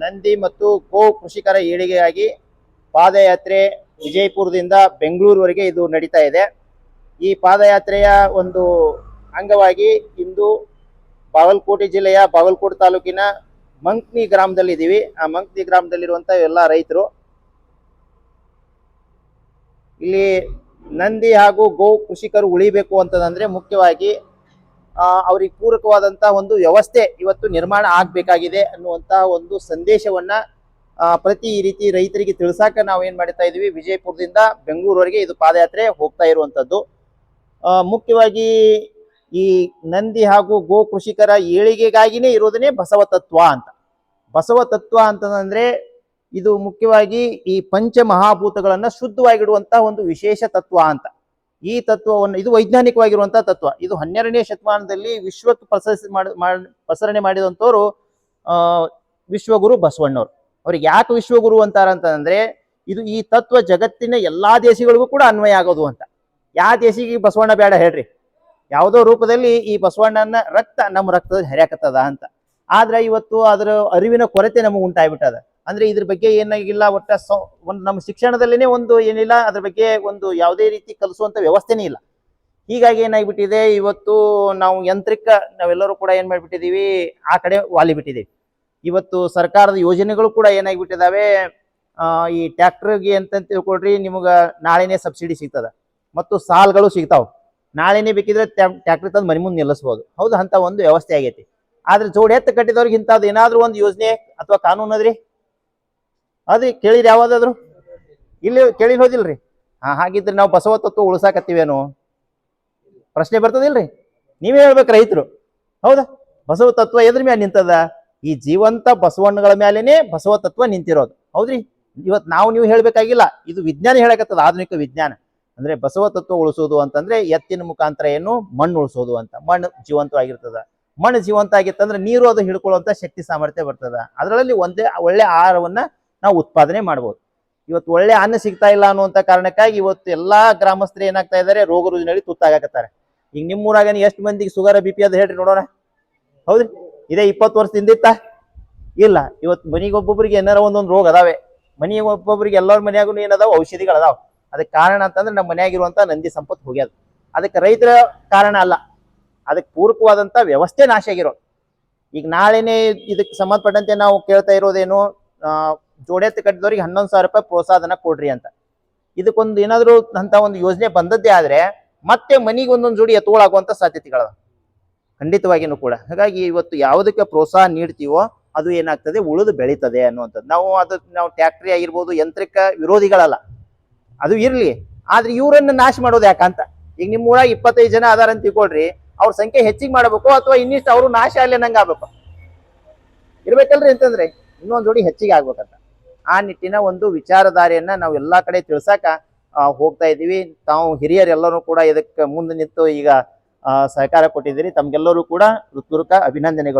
ನಂದಿ ಮತ್ತು ಗೋ ಕೃಷಿಕರ ಏಳಿಗೆಯಾಗಿ ಪಾದಯಾತ್ರೆ ವಿಜಯಪುರದಿಂದ ಬೆಂಗಳೂರುವರೆಗೆ ಇದು ನಡೀತಾ ಇದೆ. ಈ ಪಾದಯಾತ್ರೆಯ ಒಂದು ಅಂಗವಾಗಿ ಇಂದು ಬಾಗಲಕೋಟೆ ಜಿಲ್ಲೆಯ ಬಾಗಲಕೋಟೆ ತಾಲೂಕಿನ ಮಂಕ್ನಿ ಗ್ರಾಮದಲ್ಲಿ ಇದ್ದೀವಿ ಆ ಮಂಕ್ನಿ ಗ್ರಾಮದಲ್ಲಿರುವಂಥ ಎಲ್ಲ ರೈತರು ಇಲ್ಲಿ ನಂದಿ ಹಾಗೂ ಗೋ ಕೃಷಿಕರು ಉಳಿಬೇಕು ಅಂತಂದ್ರೆ ಮುಖ್ಯವಾಗಿ ಅವ್ರಿಗೆ ಪೂರಕವಾದಂತಹ ಒಂದು ವ್ಯವಸ್ಥೆ ಇವತ್ತು ನಿರ್ಮಾಣ ಆಗ್ಬೇಕಾಗಿದೆ ಅನ್ನುವಂತ ಒಂದು ಸಂದೇಶವನ್ನ ಪ್ರತಿ ಈ ರೀತಿ ರೈತರಿಗೆ ತಿಳಿಸಾಕ ನಾವು ಏನ್ ಮಾಡ್ತಾ ಇದೀವಿ, ವಿಜಯಪುರದಿಂದ ಬೆಂಗಳೂರುವರೆಗೆ ಇದು ಪಾದಯಾತ್ರೆ ಹೋಗ್ತಾ ಇರುವಂತದ್ದು. ಮುಖ್ಯವಾಗಿ ಈ ನಂದಿ ಹಾಗೂ ಗೋ ಕೃಷಿಕರ ಏಳಿಗೆಗಾಗಿನೇ ಇರೋದನ್ನೇ ಬಸವ ತತ್ವ ಅಂತ. ಬಸವ ತತ್ವ ಅಂತಂದ್ರೆ ಇದು ಮುಖ್ಯವಾಗಿ ಈ ಪಂಚ ಮಹಾಭೂತಗಳನ್ನ ಶುದ್ಧವಾಗಿಡುವಂತ ಒಂದು ವಿಶೇಷ ತತ್ವ ಅಂತ. ಈ ತತ್ವವನ್ನು, ಇದು ವೈಜ್ಞಾನಿಕವಾಗಿರುವಂತಹ ತತ್ವ. ಇದು ಹನ್ನೆರಡನೇ ಶತಮಾನದಲ್ಲಿ ವಿಶ್ವಕ್ಕೆ ಪ್ರಸರಿಸಿ ಪ್ರಸರಣೆ ಮಾಡಿದಂಥವ್ರು ವಿಶ್ವಗುರು ಬಸವಣ್ಣವ್ರು. ಅವ್ರಿಗೆ ಯಾಕೆ ವಿಶ್ವಗುರು ಅಂತಾರ ಅಂತಂದ್ರೆ, ಇದು ಈ ತತ್ವ ಜಗತ್ತಿನ ಎಲ್ಲಾ ದೇಶಗಳಿಗೂ ಕೂಡ ಅನ್ವಯ ಆಗೋದು ಅಂತ. ಯಾವ ದೇಶಿಗೆ ಬಸವಣ್ಣ ಬೇಡ ಹೇಳ್ರಿ. ಯಾವುದೋ ರೂಪದಲ್ಲಿ ಈ ಬಸವಣ್ಣನ ರಕ್ತ ನಮ್ಮ ರಕ್ತದಲ್ಲಿ ಹರಿಯಾಕತ್ತದ ಅಂತ. ಆದ್ರೆ ಇವತ್ತು ಅದರ ಅರಿವಿನ ಕೊರತೆ ನಮಗೆ ಉಂಟಾಗ್ಬಿಟ್ಟದ. ಅಂದ್ರೆ ಇದ್ರ ಬಗ್ಗೆ ಏನಾಗಿಲ್ಲ ಒಟ್ಟ ಒಂದು ನಮ್ಮ ಶಿಕ್ಷಣದಲ್ಲೇನೆ ಒಂದು ಏನಿಲ್ಲ, ಅದ್ರ ಬಗ್ಗೆ ಒಂದು ಯಾವುದೇ ರೀತಿ ಕಲಿಸುವಂತ ವ್ಯವಸ್ಥೆನೇ ಇಲ್ಲ. ಹೀಗಾಗಿ ಏನಾಗ್ಬಿಟ್ಟಿದೆ, ಇವತ್ತು ನಾವು ಯಂತ್ರಿಕ, ನಾವೆಲ್ಲರೂ ಕೂಡ ಏನ್ ಮಾಡ್ಬಿಟ್ಟಿದೀವಿ, ಆ ಕಡೆ ವಾಲಿ ಬಿಟ್ಟಿದೀವಿ ಇವತ್ತು ಸರ್ಕಾರದ ಯೋಜನೆಗಳು ಕೂಡ ಏನಾಗ್ಬಿಟ್ಟಿದಾವೆ ಈ ಟ್ರ್ಯಾಕ್ಟರ್ಗೆ ಅಂತ ತಿಳ್ಕೊಳ್ರಿ, ನಿಮ್ಗೆ ನಾಳೆನೇ ಸಬ್ಸಿಡಿ ಸಿಗ್ತದ. ಮತ್ತು ಸಾಲ್ಗಳು ಸಿಗ್ತಾವ. ನಾಳೆನೇ ಬೇಕಿದ್ರೆ ಟ್ರ್ಯಾಕ್ಟರ್ ತಂದು ಮನೆ ಮುಂದೆ ನಿಲ್ಲಿಸ್ಬೋದು. ಹೌದು, ಅಂತ ಒಂದು ವ್ಯವಸ್ಥೆ ಆಗೈತಿ. ಆದ್ರೆ ಜೋಡಿ ಎತ್ತ ಕಟ್ಟಿದವ್ರಿಗೆ ಇಂಥದ್ದು ಏನಾದ್ರೂ ಒಂದು ಯೋಜನೆ ಅಥವಾ ಕಾನೂನು ಅದ್ರಿ ಕೇಳಿದ್ರಿ ಯಾವ್ದಾದ್ರು? ಇಲ್ಲಿ ಕೇಳಿ ಹೋದಿಲ್ರಿ. ಹಾ ಹಾಗಿದ್ರೆ ನಾವು ಬಸವ ತತ್ವ ಉಳ್ಸಾಕತ್ತೀವೇನು? ಪ್ರಶ್ನೆ ಬರ್ತದಿಲ್ರಿ? ನೀವೇ ಹೇಳ್ಬೇಕು ರೈತರು. ಹೌದಾ? ಬಸವ ತತ್ವ ಎದ್ರ ಮ್ಯಾಲೆ ನಿಂತದ? ಈ ಜೀವಂತ ಬಸವಣ್ಣಗಳ ಮ್ಯಾಲೇನೆ ಬಸವ ತತ್ವ ನಿಂತಿರೋದು. ಹೌದ್ರಿ? ಇವತ್ ನಾವು ನೀವು ಹೇಳ್ಬೇಕಾಗಿಲ್ಲ. ಇದು ವಿಜ್ಞಾನ ಹೇಳಕತ್ತದ, ಆಧುನಿಕ ವಿಜ್ಞಾನ. ಅಂದ್ರೆ ಬಸವ ತತ್ವ ಉಳಿಸೋದು ಅಂತಂದ್ರೆ ಎತ್ತಿನ ಮುಖಾಂತರ ಏನು? ಮಣ್ಣು ಉಳಿಸೋದು ಅಂತ. ಮಣ್ಣು ಜೀವಂತವಾಗಿರ್ತದ ಮಣ್ಣು ಜೀವಂತ ಆಗಿತ್ತಂದ್ರೆ ನೀರು ಅದು ಹಿಡ್ಕೊಳ್ಳುವಂತ ಶಕ್ತಿ ಸಾಮರ್ಥ್ಯ ಬರ್ತದ. ಅದರಲ್ಲಿ ಒಂದೇ, ಒಳ್ಳೆ ಆಹಾರವನ್ನ ನಾವು ಉತ್ಪಾದನೆ ಮಾಡ್ಬೋದು. ಇವತ್ತು ಒಳ್ಳೆ ಅನ್ನ ಸಿಗ್ತಾ ಇಲ್ಲ ಅನ್ನುವಂಥ ಕಾರಣಕ್ಕಾಗಿ ಇವತ್ತು ಎಲ್ಲಾ ಗ್ರಾಮಸ್ಥರು ಏನಾಗ್ತಾ ಇದ್ದಾರೆ, ರೋಗ ರುಜಿನಲ್ಲಿ ತುತ್ತಾಗಕತ್ತಾರೆ. ಈಗ ನಿಮ್ಮೂರಾಗ ಎಷ್ಟು ಮಂದಿಗೆ ಸುಗರ್ ಬಿ ಪಿ ಅದು ಹೇಳ್ರಿ ನೋಡೋಣ. ಹೌದ್ರಿ? ಇದೇ ಇಪ್ಪತ್ತು ವರ್ಷದಿಂದ ಇತ್ತ ಇಲ್ಲ, ಇವತ್ತು ಮನಿಗೆ ಒಬ್ಬೊಬ್ಬರಿಗೆ ಏನಾರ ಒಂದೊಂದು ರೋಗ ಅದಾವೆ. ಮನೆಗೆ ಒಬ್ಬೊಬ್ಬರಿಗೆ ಎಲ್ಲರ ಮನೆಯಾಗೂ ಏನದಾವ? ಔಷಧಿಗಳು ಅದಾವ. ಅದಕ್ಕೆ ಕಾರಣ ಅಂತಂದ್ರೆ ನಮ್ಮ ಮನೆಯಾಗಿರುವಂತ ನಂದಿ ಸಂಪತ್ತು ಹೋಗ್ಯದ. ಅದಕ್ಕೆ ರೈತರ ಕಾರಣ ಅಲ್ಲ. ಅದಕ್ಕೆ ಪೂರಕವಾದಂತ ವ್ಯವಸ್ಥೆ ನಾಶ ಆಗಿರೋದು. ಈಗ ನಾಳೆನೇ ಇದಕ್ಕೆ ಸಂಬಂಧಪಟ್ಟಂತೆ ನಾವು ಕೇಳ್ತಾ ಇರೋದೇನು? ಜೋಡೆತ್ತು ಕಟ್ಟಿದವ್ರಿಗೆ ಹನ್ನೊಂದು ಸಾವಿರ ರೂಪಾಯಿ ಪ್ರೋತ್ಸಾಹನ ಕೊಡ್ರಿ ಅಂತ. ಇದಕ್ಕೊಂದು ಏನಾದರೂ ಅಂತ ಒಂದು ಯೋಜನೆ ಬಂದದ್ದೇ ಆದ್ರೆ ಮತ್ತೆ ಮನಿಗೆ ಒಂದೊಂದು ಜೋಡಿ ಎತ್ತುಗಳಾಗುವಂಥ ಸಾಧ್ಯತೆಗಳ ಖಂಡಿತವಾಗಿನೂ ಕೂಡ. ಹಾಗಾಗಿ ಇವತ್ತು ಯಾವುದಕ್ಕೆ ಪ್ರೋತ್ಸಾಹ ನೀಡ್ತೀವೋ ಅದು ಏನಾಗ್ತದೆ? ಉಳಿದು ಬೆಳೀತದೆ ಅನ್ನುವಂಥದ್ದು. ನಾವು ಅದು ನಾವು ಟ್ಯಾಕ್ಟ್ರಿ ಆಗಿರ್ಬೋದು ಯಂತ್ರಿಕ ವಿರೋಧಿಗಳಲ್ಲ. ಅದು ಇರ್ಲಿ. ಆದ್ರೆ ಇವರನ್ನ ನಾಶ ಮಾಡೋದು ಯಾಕಂತ ಈಗ ನಿಮ್ಮ ಊರಾಗ ಇಪ್ಪತ್ತೈದು ಜನ ಅದಾರ ಅಂತ ತಿಳ್ಕೊಳ್ರಿ. ಅವ್ರ ಸಂಖ್ಯೆ ಹೆಚ್ಚಿಗೆ ಮಾಡಬೇಕು ಅಥವಾ ಇನ್ನಿಷ್ಟು ಅವರು ನಾಶ ಅಲ್ಲಿ ನಂಗೆ ಆಗ್ಬೇಕು? ಇರ್ಬೇಕಲ್ರಿ ಅಂತಂದ್ರೆ. ಇನ್ನೊಂದ್ ಜೋಡಿ ಹೆಚ್ಚಿಗೆ ಆಗ್ಬೇಕಂತ. ಆ ನಿಟ್ಟಿನ ಒಂದು ವಿಚಾರಧಾರೆಯನ್ನ ನಾವು ಎಲ್ಲಾ ಕಡೆ ತಿಳ್ಸಾಕ ಹೋಗ್ತಾ ಇದೀವಿ ತಾವು ಹಿರಿಯರೆಲ್ಲರೂ ಕೂಡ ಇದಕ್ಕೆ ಮುಂದೆ ನಿಂತು ಈಗ ಸಹಕಾರ ಕೊಟ್ಟಿದ್ದೀರಿ. ತಮ್ಗೆಲ್ಲರೂ ಕೂಡ ಹೃತ್ಪೂರ್ವಕ ಅಭಿನಂದನೆಗಳು.